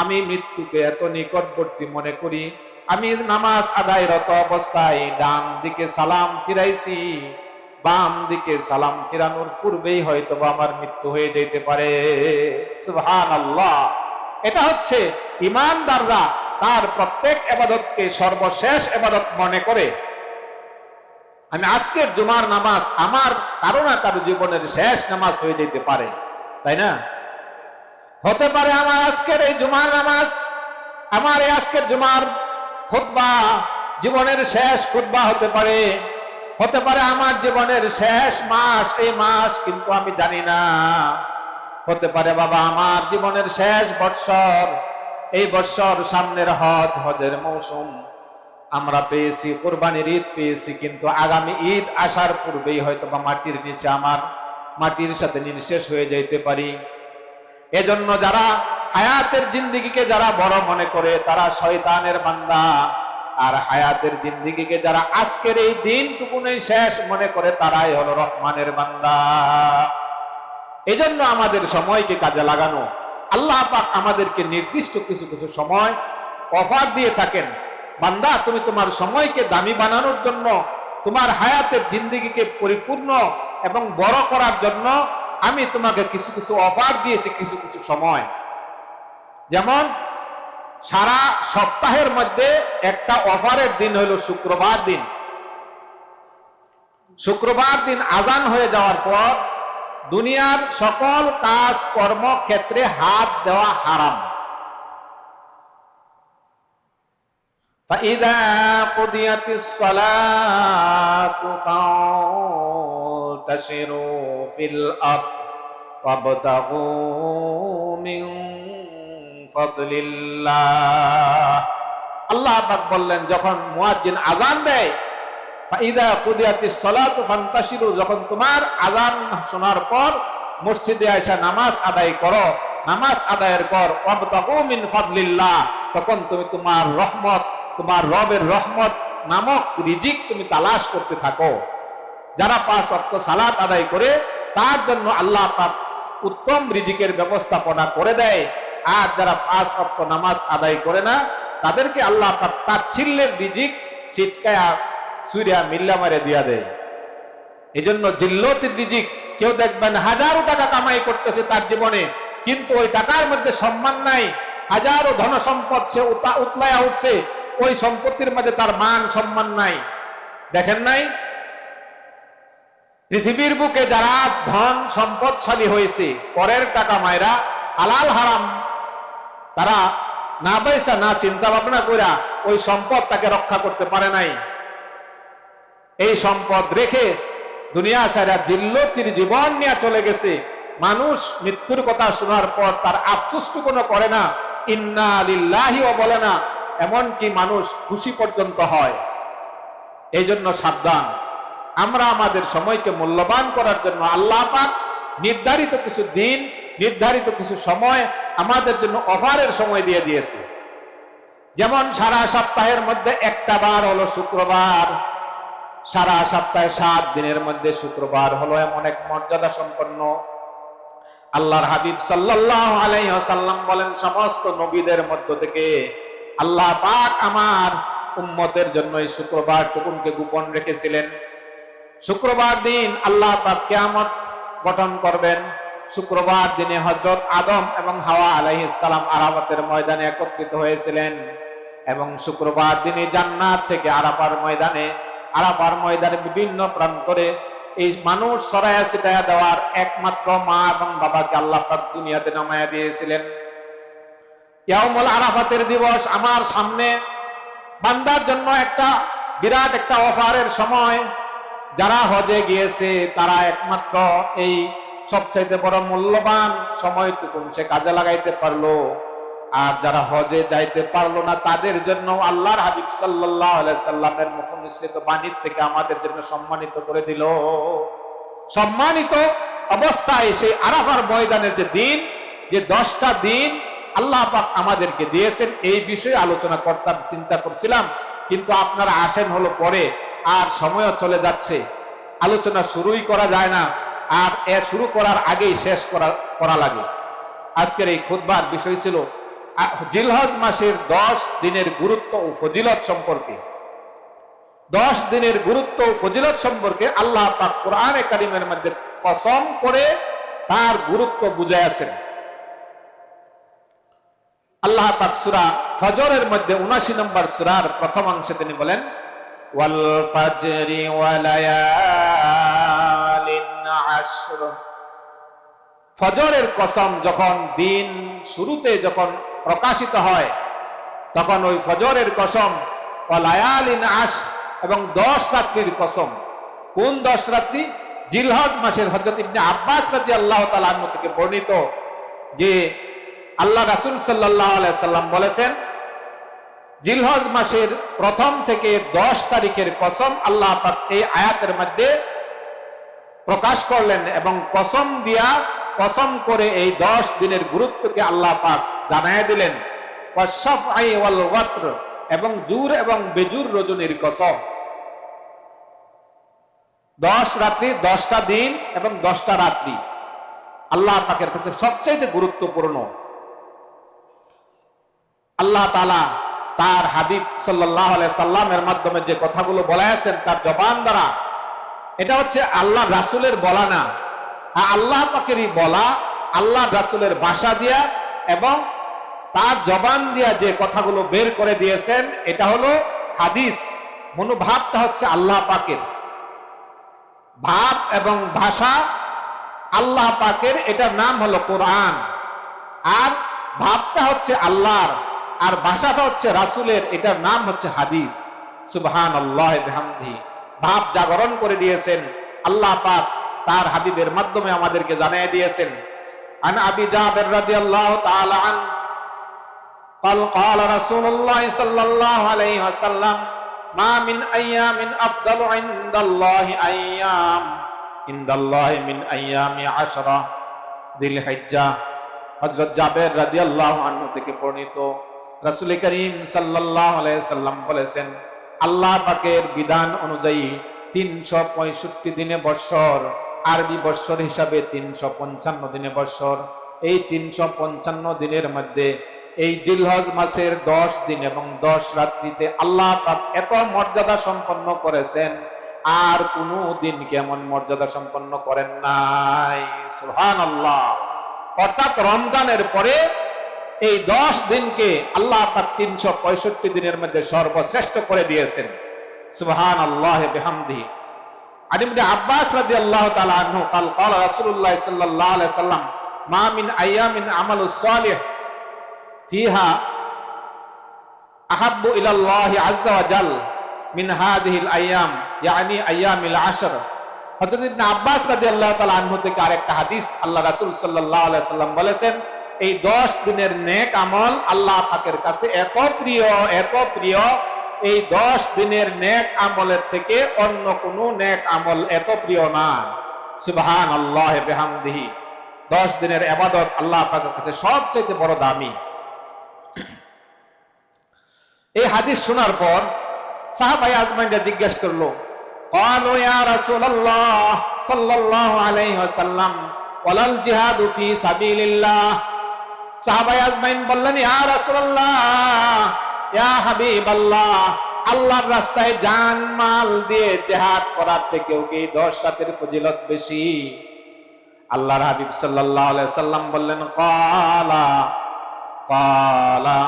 আমি মৃত্যুকে এত নিকটবর্তী মনে করি। আমি নামাজ আদায়রত অবস্থায় ডান দিকে সালাম ফিরাইছি, বাম দিকে সালাম ফিরানোর পূর্বেই হয়তো আমার মৃত্যু হয়ে যেতে পারে। আল্লাহ এটা হচ্ছে ইমানদাররা তার প্রত্যেক এবাদতকে সর্বশেষ এবাদত মনে করে। আমি আজকের জুমার নামাজ আমার কারও না কারও জীবনের শেষ নামাজ হয়ে যেতে পারে। তাই না? হতে পারে আমার আজকের এই জুমার নামাজ, আমার এই আজকের জুমার খুতবা জীবনের শেষ খুতবা হতে পারে। হতে পারে আমার জীবনের শেষ মাস, এই মাস কিন্তু আমি জানি না। হতে পারে বাবা, আমার জীবনের শেষ বৎসর, এই বৎসর সামনের হজ, হজের মৌসুম। আমরা পেয়েছি, কোরবানির ঈদ পেয়েছি, কিন্তু আগামী ঈদ আসার পূর্বেই হয়তো বা মাটির নিচে আমার মাটির সাথে নিঃশেষ হয়ে যাইতে পারি। এজন্য যারা হায়াতের জিন্দিগিকে যারা বড় মনে করে, তারা শয়তানের বান্দা। আর হায়াতের জিন্দিগিকে যারা আজকের এই দিনটুকুনই শেষ মনে করে, তারাই হলো রহমানের বান্দা। এজন্য আমাদের সময়কে কাজে লাগানো। আল্লাহ পাক আমাদেরকে নির্দিষ্ট কিছু কিছু সময় অফার দিয়ে থাকেন। বান্দা, তুমি তোমার সময়কে দামি বানানোর জন্য তোমার হায়াতের জিন্দিগিকে পরিপূর্ণ এবং বড় করার জন্য আমি তোমাকে কিছু কিছু অফার দিয়েছি কিছু কিছু সময় যেমন সারা সপ্তাহের মধ্যে একটা অফারের দিন হলো শুক্রবার দিন শুক্রবার দিন আজান হয়ে যাওয়ার পর দুনিয়ার সকল কাজ কর্ম ক্ষেত্রে হাত দেওয়া হারাম فإذا قضيت الصلاة فانتشروا في الأرض وابتغوا من فضل الله আল্লাহ পাক বললেন যখন মুয়াজ্জিন আজান দেয় ফাইদা কুদিয়াতিস সালাতু ফান্তাশিরু যখন তোমার আজান শোনার পর মসজিদে আয়সা নামাজ আদায় করো নামাজ আদায়ের পর ওয়াবতাগু মিন ফাদলিল্লাহ তখন তুমি তোমার রহমত তোমার রবের রহমত নামক রিজিক তুমি তালাশ করতে থাকো যারা পাঁচ অক্ট সালাত আদায় করে, তার জন্য আল্লাহ পাক উত্তম রিজিকের ব্যবস্থাপনা করে দেয়। আর যারা পাঁচ অক্ট নামাজ আদায় করে না, তাদেরকে আল্লাহ পাক তাচ্ছিল্যের রিজিক সিটকায়া সুরিয়া, মিল্লা মারে দিয়া দেয়। এই জন্য জিল্লতির রিজিক, কেউ দেখবেন হাজারো টাকা কামাই করতেছে তার জীবনে, কিন্তু ওই টাকার মধ্যে সম্মান নাই। হাজারো ধন সম্পদ সে উতা- উতলায়া উঠছে, ওই সম্পত্তির মধ্যে তার মান সম্মান নাই। দেখেন নাই? পৃথিবীর বুকে যারা ধন সম্পদশালী হয়েছে, পরের টাকা মায়েরা হালাল হারাম, তারা না পয়সা, না চিন্তা ভাবনা কইরা ওই সম্পদ তাকে রক্ষা করতে পারে নাই। এই সম্পদ রেখে দুনিয়া সারা জিল্লতির জীবন নিয়ে চলে গেছে। মানুষ মৃত্যুর কথা শোনার পর তার আফসুসটুকুনো করে না, ইন্না লিল্লাহিও বলে না, এমনকি মানুষ খুশি পর্যন্ত হয়। এই জন্য সাবধান। আমরা আমাদের সময়কে মূল্যবান করার জন্য আল্লাহ পাক নির্ধারিত কিছু দিন, নির্ধারিত কিছু সময় আমাদের জন্য অফারের সময় দিয়ে দিয়েছে। যেমন সারা সপ্তাহের মধ্যে একটা বার হলো শুক্রবার। সারা সপ্তাহে সাত দিনের মধ্যে শুক্রবার হলো এমন এক মর্যাদা সম্পন্ন। আল্লাহর হাবিব সাল্লাল্লাহু আলাইহি ওয়াসাল্লাম বলেন, সমস্ত নবীদের মধ্য থেকে আল্লাহ পাক আমার উম্মতের জন্য এই শুক্রবার টুকুনকে গোপন রেখেছিলেন। শুক্রবার দিন আল্লাহ পাক কিয়ামত গঠন করবেন। শুক্রবার দিনে হজরত আদম এবং হাওয়া আলাইহিস সালাম আরাফাতের ময়দানে একত্রিত হয়েছিলেন এবং শুক্রবার দিনে জান্নাত থেকে আরাফার ময়দানে আরাফার ময়দানে বিভিন্ন প্রান্তরে এই মানুষ সরায়া ছিটায়া দেওয়ার একমাত্র মা এবং বাবাকে আল্লাহ পাক দুনিয়াতে নামায়া দিয়েছিলেন। ইয়াউমুল আরাফাতের দিবস আমার সামনে বান্দার জন্য একটা বিরাট একটা অফারের সময়। যারা হজে গিয়েছে, তারা একমাত্র এই সবচাইতে বড় মূল্যবান সময়টুকু সে কাজে লাগাইতে পারল। আর যারা হজে যাইতে পারল না, তাদের জন্য আল্লাহর হাবিব সাল্লামের মুখ নিঃসৃত বাণীর থেকে আমাদের জন্য সম্মানিত করে দিল। সম্মানিত অবস্থায় সেই আরাফার ময়দানের যে দিন, যে দশটা দিন আল্লাহ আমাদেরকে দিয়েছেন, এই বিষয়ে আলোচনা করতাম চিন্তা করছিলাম। কিন্তু আপনারা আসেন হলো পরে। আর সময়ও চলে যাচ্ছে। আলোচনা শুরুই করা যায় না, আর এ শুরু করার আগেই শেষ করা করা লাগে। আজকের এই খুদবার বিষয় ছিল জিলহজ মাসের দশ দিনের গুরুত্ব ও ফজিলত সম্পর্কে। দশ দিনের গুরুত্ব ও ফজিলত সম্পর্কে আল্লাহ পাক কোরআনে কারিমের মধ্যে কসম করে তার গুরুত্ব বুঝাইয়াছেন আল্লাহ পাক সূরা ফজরের মধ্যে 79 নম্বর সূরার প্রথম অংশে তিনি বলেন ওয়া লায়ালিন আশর ফজরের কসম যখন দিন শুরুতে যখন প্রকাশিত হয়, তখন ওই ফজরের কসম ওয়া লায়ালিন আশ এবং দশ রাত্রির কসম। কোন দশ রাত্রি? জিলহজ মাসের হজরত ইবনে আব্বাস রাদিয়াল্লাহু তাআলা আনহু থেকে বর্ণিত যে আল্লাহ রাসূল সাল্লাল্লাহু আলাইহি সাল্লাম বলেছেন জিলহজ মাসের প্রথম থেকে দশ তারিখের কসম আল্লাহ এই আয়াতের মধ্যে প্রকাশ করলেন এবং কসম দিয়া কসম করে এই দশ দিনের গুরুত্বকে আল্লাহ পাক জানায় দিলেন। এবং জুর এবং বেজুর রজনীর কসম। দশ রাত্রি, দশটা দিন এবং দশটা রাত্রি আল্লাহ পাকের কাছে সবচাইতে গুরুত্বপূর্ণ। আল্লাহ তালা তার হাবিব সাল্লাহ সাল্লামের মাধ্যমে যে কথাগুলো বলাইছেন তার জবান দ্বারা, এটা হচ্ছে আল্লাহ রাসুলের বলা না। আল্লাহ পাকেরই বলা, আল্লাহ রাসুলের ভাষা দিয়া এবং তার জবান দিয়া যে কথাগুলো বের করে দিয়েছেন, এটা হলো হাদিস। মনোভাবটা হচ্ছে আল্লাহ পাকের। ভাব এবং ভাষা আল্লাহ পাকের, এটার নাম হলো কোরআন। আর ভাবটা হচ্ছে আল্লাহর। আর ভাষাটা হচ্ছে রাসুলের এটার নাম হচ্ছে হাদিস সুবহান আল্লাহ বিহামদি ভাব জাগরণ করে দিয়েছেন আল্লাহ পাক তার হাবিবের মাধ্যমে আমাদেরকে জানিয়ে দিয়েছেন আন আবি জাবের রাদিয়াল্লাহু তাআলা আন قال قال رسول الله صلى الله عليه وسلم ما من أيام أفضل عند الله أيام عند الله من أيام عشرة ذي الحجة হযরত জাবের রাদিয়াল্লাহু আনহু থেকে বর্ণিত রাসূল করিম আলাইহি সাল্লাম বলেছেন, আল্লাহ পাকের বিধান অনুযায়ী 365 দিনে বৎসর, আরবি বৎসর হিসাবে 355 দিনে বৎসর। এই 355 দিনের মধ্যে এই জিলহজ মাসের দশ দিন এবং দশ রাত্রিতে আল্লাহ পাক এত মর্যাদা সম্পন্ন করেছেন, আর কোন দিন কেমন মর্যাদা সম্পন্ন করেন নাই। সুহান আল্লাহ অর্থাৎ রমজানের পরে এই দশ দিনকে আল্লাহ তার তিনশো পঁয়ষট্টি দিনের মধ্যে সর্বশ্রেষ্ঠ করে দিয়েছেন। সুহান আল্লাহ বেহামদি আলিমদে আব্বাস রাদি আল্লাহ তালা আনহু কাল কাল রাসুল্লাহ সাল্লাহ সাল্লাম, মা মিন আয়ামিন আমাল সালেহ, ফিহা আহাব্বু ইলাল্লাহি আজ্জা জাল মিন হাদিহিল আয়াম ইয়ানি আয়ামিল আশর। হযরত ইবনে আব্বাস রাদিয়াল্লাহু তাআলা আনহু থেকে আরেকটা হাদিস আল্লাহ রাসূল সাল্লাল্লাহু আলাইহি সাল্লাম বলেছেন এই 10 দিনের নেক আমল আল্লাহ পাকের কাছে এত প্রিয় এত প্রিয় এই 10 দিনের নেক আমলের থেকে অন্য কোনো নেক আমল এত প্রিয় না সুবহানাল্লাহ বিহামদিহি 10 দিনের ইবাদত আল্লাহ পাকের কাছে সবচেয়ে বড় দামি এই হাদিস শোনার পর সাহাবাই আজমাইনরা জিজ্ঞেস করলো قالوا يا رسول الله صلى الله عليه وسلم ولا الجهاد في سبيل الله সাহাবাই আজমাইন বললেন, ইয়া রাসূলুল্লাহ, ইয়া হাবিবাল্লাহ, আল্লাহর রাস্তায় জান মাল দিয়ে জিহাদ করার থেকেও কি 10 রাতের ফজিলত বেশি? আল্লাহর হাবিব সাল্লাল্লাহু আলাইহি সাল্লাম বললেন, ক্বালা ক্বালা,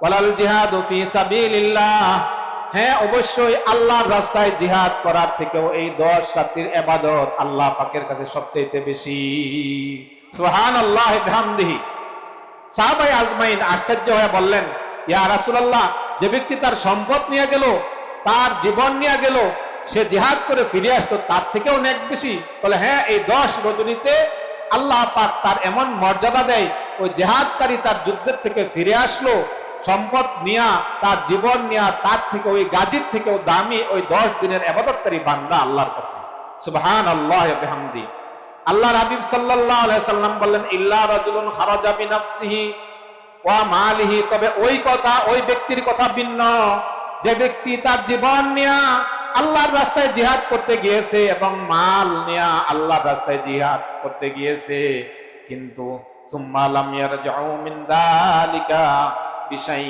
ওয়ালাল জিহাদু ফি সাবিলিল্লাহ। হ্যাঁ অবশ্যই আল্লাহর রাস্তায় জিহাদ করার থেকেও এই দশ রাত্রির এবাদত আল্লাহ পাকের কাছে সবচেয়ে বেশি। সুহান আল্লাহ আজমাইন আশ্চর্য হয়ে বললেন, ইয়া রাসূলুল্লাহ, যে ব্যক্তি তার সম্পদ নিয়ে গেল, তার জীবন নিয়ে গেল, সে জিহাদ করে ফিরে আসতো তার থেকেও নেক বেশি? বলে হ্যাঁ এই দশ রজনীতে আল্লাহ পাক তার এমন মর্যাদা দেয়, ওই জেহাদকারী তার যুদ্ধের থেকে ফিরে আসলো, সম্পদ নিয়া, তার জীবন নিয়া, তার থেকে ওই গাজীর থেকেও দামি ওই দশ দিনের আবাদতকারী বান্দা আল্লাহর কাছে। সুবহান আল্লাহ বিহামদি আল্লাহ হাবিব সাল্লাম বললেন, ইল্লা রাজুলুন খারাজা বিনাফসিহি ওয়া মালিহি। তবে ওই কথা, ওই ব্যক্তির কথা ভিন্ন। যে ব্যক্তি তার জীবন নিয়া আল্লাহর রাস্তায় জিহাদ করতে গিয়েছে এবং মাল নেয়া আল্লাহর রাস্তায় জিহাদ করতে গিয়েছে, কিন্তু সুম্মা লাম ইয়ারজাউ মিন বিশাই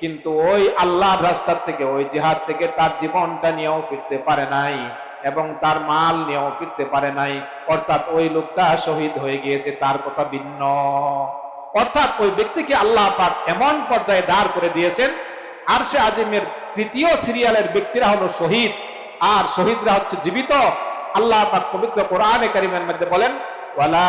কিন্তু ওই আল্লাহর রাস্তার থেকে, ওই জিহাদ থেকে তার জীবনটা নিয়েও ফিরতে পারে নাই। এবং তার মাল নিয়েও ফিরতে পারে নাই। অর্থাৎ ওই লোকটা শহীদ হয়ে গিয়েছে, তার কথা ভিন্ন। অর্থাৎ ওই ব্যক্তিকে আল্লাহ পাক এমন পর্যায়ে দাঁড় করে দিয়েছেন আর সে আজিমের তৃতীয় সিরিয়ালের ব্যক্তিরা হলো শহীদ। আর শহীদরা হচ্ছে জীবিত। আল্লাহ পাক পবিত্র কোরআনে কারিমের মধ্যে বলেন, ওয়ালা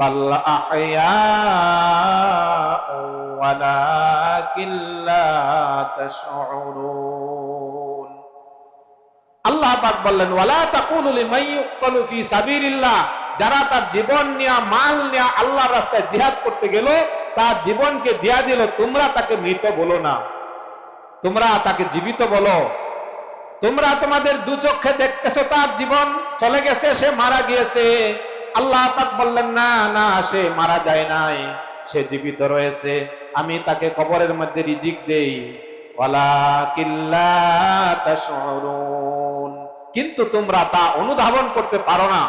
বাল আহইয়াউ ওয়ালাকিন লা তাশউরুন আল্লাহ পাক বললেন, ওয়ালা তাকুলু ইউকতালু ফি সাবিলিল্লাহ যারা তার জীবন নিয়া, মাল নিয়া আল্লাহর রাস্তায় জিহাদ করতে গেল, তার জীবনকে দিয়া দিল, তোমরা তাকে মৃত বলো না। তোমরা তাকে জীবিত বলো। তোমরা তোমাদের দু চোখে দেখতেছো তার জীবন, চলে গেছে, সে মারা গিয়েছে। আল্লাহ পাক বললেন, না না, সে মারা যায় নাই, সে জীবিত রয়েছে, আমি তাকে কবরের মধ্যে রিজিক দেই। কিন্তু তোমরা তা অনুধাবন করতে পারো না।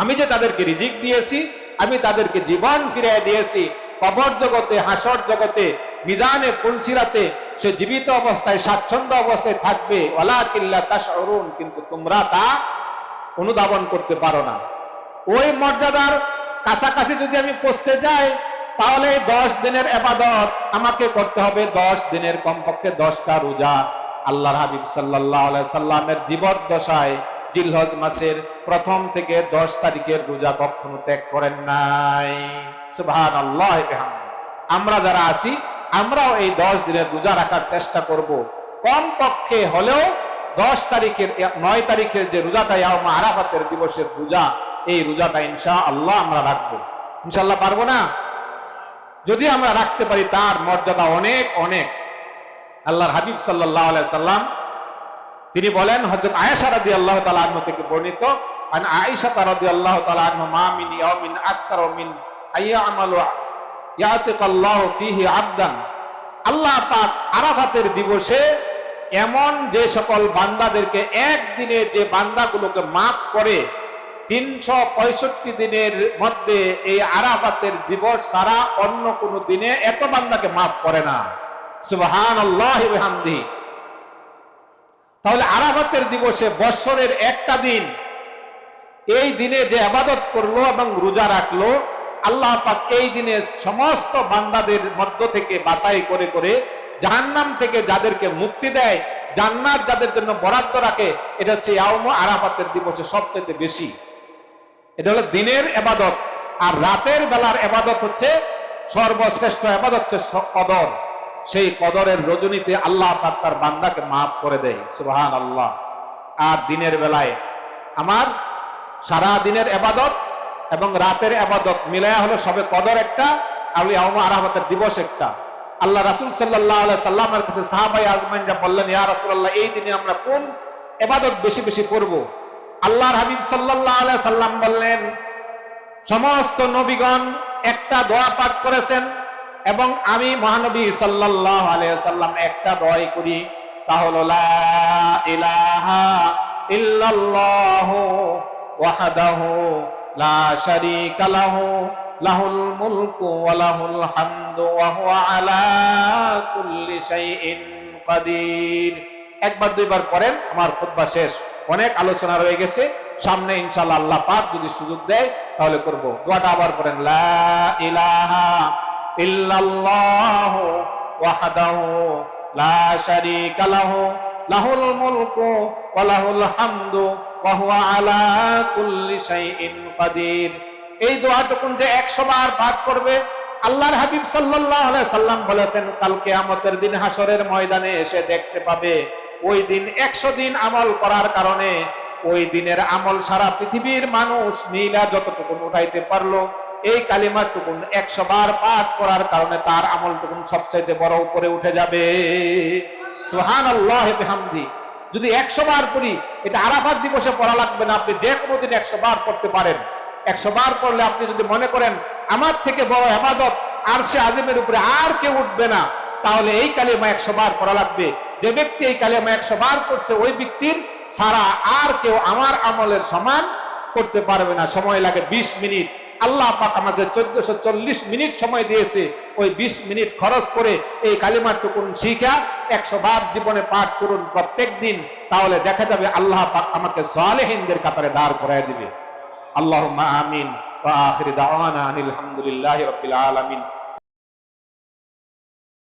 আমি যে তাদেরকে রিজিক দিয়েছি, আমি তাদেরকে জীবন ফিরিয়ে দিয়েছি, কবর জগতে, হাসর জগতে, মিজানে পুলসিরাতে সে জীবিত অবস্থায়, স্বাচ্ছন্দ্য অবস্থায় থাকবে। ওলা কিল্লা তা কিন্তু তোমরা তা অনুধাবন করতে পারো না। ওই মর্যাদার কাছাকাছি যদি আমি পৌঁছতে যাই, তাহলে এই দশ দিনের এবাদত আমাকে করতে হবে। দশ দিনের কমপক্ষে দশটা রোজা। আল্লাহ হাবিব সাল্লাহ সাল্লামের জীবদ্দশায় জিলহজ মাসের প্রথম থেকে দশ তারিখের রোজা কখনো ত্যাগ করেন নাই। সুবহান আল্লাহ আমরা যারা আছি, আমরাও এই দশ দিনের রোজা রাখার চেষ্টা করব। কম পক্ষে হলেও দশ তারিখের, নয় তারিখের যে রোজাটা ইয়ামা আরাফাতের দিবসের রোজা এই রোজাটা ইনশা আল্লাহ আমরা রাখব। ইনশাল্লাহ পারব না? যদি আমরা রাখতে পারি, তার মর্যাদা অনেক অনেক। আল্লাহর হাবিব সাল্লাহ সাল্লাম তিনি বলেন হজরত আয়েশা রাদি আল্লাহ তালা থেকে বর্ণিত, আন আয়েশা রাদি আল্লাহ তালা মা মিন ইয়াউমিন আকতার মিন আইয়ামালু ইয়াতিকাল্লাহু ফিহি আবদান। আল্লাহ পাক আরাফাতের দিবসে এমন যে সকল বান্দাদেরকে একদিনে যে বান্দাগুলোকে মাফ করে তিনশো পঁয়ষট্টি দিনের মধ্যে এই আরাফাতের দিবস ছাড়া অন্য কোন দিনে এত বান্দাকে মাফ করে না। সুবহান আল্লাহ তাহলে আরাফাতের দিবসে বৎসরের একটা দিন, এই দিনে যে আবাদত করল এবং রোজা রাখল, আল্লাহ পাক এই দিনে সমস্ত বান্দাদের মধ্য থেকে বাছাই করে করে জাহান্নাম থেকে যাদেরকে মুক্তি দেয়, জান্নাত যাদের জন্য বরাদ্দ রাখে, এটা হচ্ছে আরাফাতের দিবসে সবচেয়ে বেশি। এটা হলো দিনের এবাদত। আর রাতের বেলার এবাদত হচ্ছে সর্বশ্রেষ্ঠ এবাদত হচ্ছে কদর। সেই কদরের রজনীতে আল্লাহ তার বান্দাকে মাফ করে দেয়। সুবহান আল্লাহ আর দিনের বেলায় আমার সারা দিনের এবাদত এবং রাতের আবাদত মিলায়া হলো সবে কদর একটা, আর ইয়াউমা আরাফাতের দিবস একটা। আল্লাহ রাসূল আলাইহি সাল্লামের কাছে সাহাবাই আজমাইনরা বললেন, ইয়া রাসূলুল্লাহ, এই দিনে আমরা কোন এবাদত বেশি বেশি করব? আল্লাহর হাবিব আলাইহি সাল্লাম বললেন, সমস্ত নবীগণ একটা দোয়া পাঠ করেছেন এবং আমি মহানবী আলাইহি সাল্লাম একটা দোয়াই করি। তা হলো, লা ইলাহা ইল্লাল্লাহু ওয়াহদাহু লা শারীকা লাহু, লাহুল আলা একবার, দুইবার করেন, আমার খুতবা শেষ। অনেক আলোচনা রয়ে গেছে। সামনে ইনশাআল্লাহ আল্লাহ পাক যদি সুযোগ দেয়, তাহলে করব। দোয়াটা আবার লা ইলাহা লা শারীকা লাহু, লাহুল মুলকু ওয়া লাহুল হামদু ওয়া হুয়া আলা কুল্লি শাইইন কাদির। এই যে 100 বার পাঠ করবে, আল্লাহর হাবিব সাল্লাল্লাহু আলাইহি সাল্লাম বলেছেন, কাল কিয়ামতের দিন হাসরের ময়দানে এসে দেখতে পাবে ওই দিন 100 দিন আমল করার কারণে ওই দিনের আমল সারা পৃথিবীর মানুষ নীলা যতটুকু উঠাইতে পারল, এই কালিমার টুকুন একশো বার পাঠ করার কারণে তার আমল টুকুন সবচাইতে বড় উপরে উঠে যাবে। সুহান আল্লাহ যদি একশো বার পড়ি, এটা আরাফাত দিবসে পড়া লাগবে না, আপনি যে কোনো দিন একশো বার পড়তে পারেন। একশো বার পড়লে আপনি যদি মনে করেন, আমার থেকে বড় আবাদত আর সে আজিমের উপরে আর কেউ উঠবে না, তাহলে এই কালিমা একশো বার পড়া লাগবে। যে ব্যক্তি এই কালিমা একশো বার করছে, ওই ব্যক্তির ছাড়া আর কেউ আমার আমলের সমান করতে পারবে না। সময় লাগে ২০ মিনিট। আল্লাহ পাক আমাকে চোদ্দশো চল্লিশ মিনিট সময় দিয়েছে। ওই ২০ মিনিট খরচ করে এই কালিমার টুকুন শিখা একশো বার জীবনে পাঠ করুন প্রত্যেক দিন। তাহলে দেখা যাবে আল্লাহ পাক আমাকে সালেহিনদের কাতারে দাঁড় করায় দিবে। আল্লাহ আমিন। ওয়া আখির দাওয়ানা আনিল হামদুলিল্লাহি রাব্বিল আলামিন।